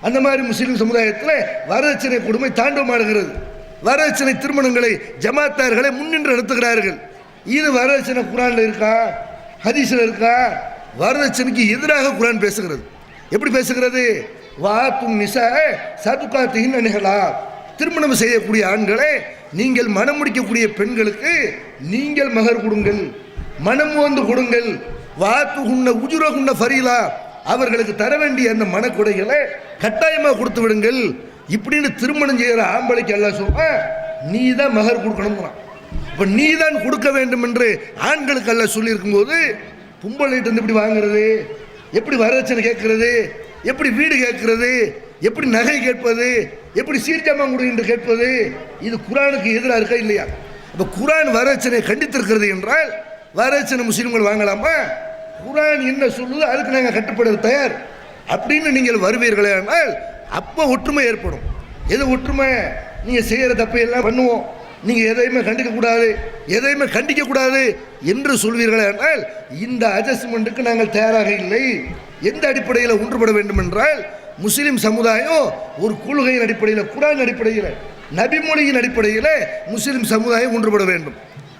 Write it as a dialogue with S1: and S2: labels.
S1: அந்த மாதிரி முஸ்லீம் சமுதாயத்தில் வரதட்சணை கொடுமை தாண்டவமாடுகிறது. வரதட்சணை திருமணங்களை ஜமாத்தார்களை முன்னின்று நடத்துகிறார்கள். இது வரதட்சணை குரானில் இருக்கா? ஹதீஸில் இருக்கா? வரதட்சணைக்கு எதிராக குரான் பேசுகிறது. எப்படி பேசுகிறது? வாத்தும் நிசா சதுக்காத்தின் அணிகளா? திருமணம் செய்யக்கூடிய ஆண்களே நீங்கள் மனம் முடிக்கக்கூடிய பெண்களுக்கு நீங்கள் மகர் கொடுங்கள். மனம் வந்து கொடுங்கள். வாத்து உண்ண உஜுர உண்ண ஃபரீலா. அவர்களுக்கு தர வேண்டிய அந்த மனக்கொடைகளை கட்டாயமாக கொடுத்து விடுங்கள். இப்படின்னு திருமணம் செய்கிற ஆம்பளைக்கு எல்லாம் சொல்லுவேன் நீ தான் மகர் கொடுக்கணுங்கிறான் இப்போ நீ தான் கொடுக்க வேண்டும் என்று ஆண்களுக்கு எல்லாம் சொல்லியிருக்கும்போது பொம்பளைகிட்ட இப்படி வாங்குறது? எப்படி வரதட்சணை கேட்கறது? எப்படி வீடு கேட்கறது? எப்படி நகை கேட்பது? எப்படி சீர்ஜாமான் கொடு என்று கேட்பது? இது குரானுக்கு எதிராக இருக்கா இல்லையா? இப்போ குரான் வரதட்சணையை கண்டித்திருக்கிறது என்றால் வரதட்சணை முஸ்லீம்கள் வாங்கலாமா? குரான் என்ன சொல்லுதோ அதுக்கு நாங்கள் கட்டுப்பட தயார். அப்படின்னு நீங்கள் வருவீர்களே ஆனால் அப்போ ஒற்றுமை ஏற்படும். எது ஒற்றுமை? நீங்கள் செய்கிற தப்பை எல்லாம் பண்ணுவோம். நீங்கள் எதையுமே கண்டிக்கக்கூடாது எதையுமே கண்டிக்கக்கூடாது என்று சொல்வீர்களே ஆனால் இந்த அட்ஜஸ்ட்மெண்ட்டுக்கு நாங்கள் தயாராக இல்லை. எந்த அடிப்படையில் ஒன்றுபட வேண்டும் என்றால் முஸ்லீம் சமுதாயம் ஒரு கொள்கையின் அடிப்படையில் குரான் அடிப்படையில் நபிமொழியின் அடிப்படையில் முஸ்லீம் சமுதாயம் ஒன்றுபட வேண்டும்.